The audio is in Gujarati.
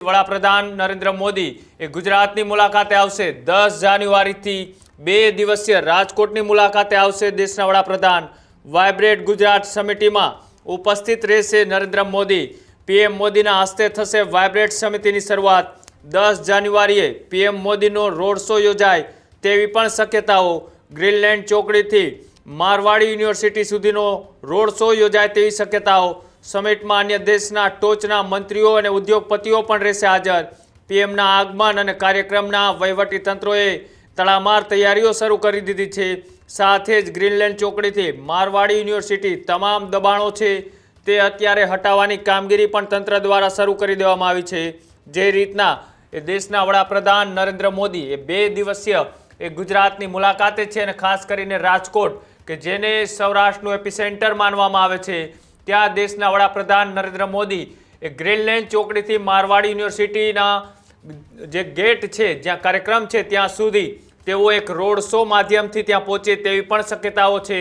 વડાપ્રધાન નરેન્દ્ર મોદી એ ગુજરાતની મુલાકાતે આવશે. દસ જાન્યુઆરીથી બે દિવસીય રાજકોટની મુલાકાતે આવશે દેશના વડાપ્રધાન. વાઇબ્રેટ ગુજરાત સમિતિમાં ઉપસ્થિત રહેશે નરેન્દ્ર મોદી. પીએમ મોદીના હસ્તે થશે વાઇબ્રેટ સમિતિની શરૂઆત. દસ જાન્યુઆરીએ પીએમ મોદીનો રોડ શો યોજાય તેવી પણ શક્યતાઓ ગ્રીનલેન્ડ ચોકડીથી મારવાડી યુનિવર્સિટી સુધીનો રોડ શો યોજાય તેવી શક્યતાઓ સમિટમાં અન્ય દેશના ટોચના મંત્રીઓ અને ઉદ્યોગપતિઓ પણ રહેશે હાજર. પીએમના આગમન અને કાર્યક્રમના વહીવટી તંત્રોએ તડામાર તૈયારીઓ શરૂ કરી દીધી છે. સાથે જ ગ્રીનલેન્ડ ચોકડીથી મારવાડી યુનિવર્સિટી તમામ દબાણો છે તે અત્યારે હટાવવાની કામગીરી પણ તંત્ર દ્વારા શરૂ કરી દેવામાં આવી છે. જે રીતના એ દેશના વડાપ્રધાન નરેન્દ્ર મોદી એ બે દિવસીય એ ગુજરાતની મુલાકાતે છે અને ખાસ કરીને રાજકોટ, કે જેને સૌરાષ્ટ્રનું એપિસેન્ટર માનવામાં આવે છે. ત્યાં દેશના વડાપ્રધાન નરેન્દ્ર મોદી એ ગ્રીનલેન્ડ ચોકડીથી મારવાડી યુનિવર્સિટીના જે ગેટ છે, જ્યાં કાર્યક્રમ છે, ત્યાં સુધી તેઓ એક રોડ શો માધ્યમથી ત્યાં પહોંચે તેવી પણ શક્યતાઓ છે.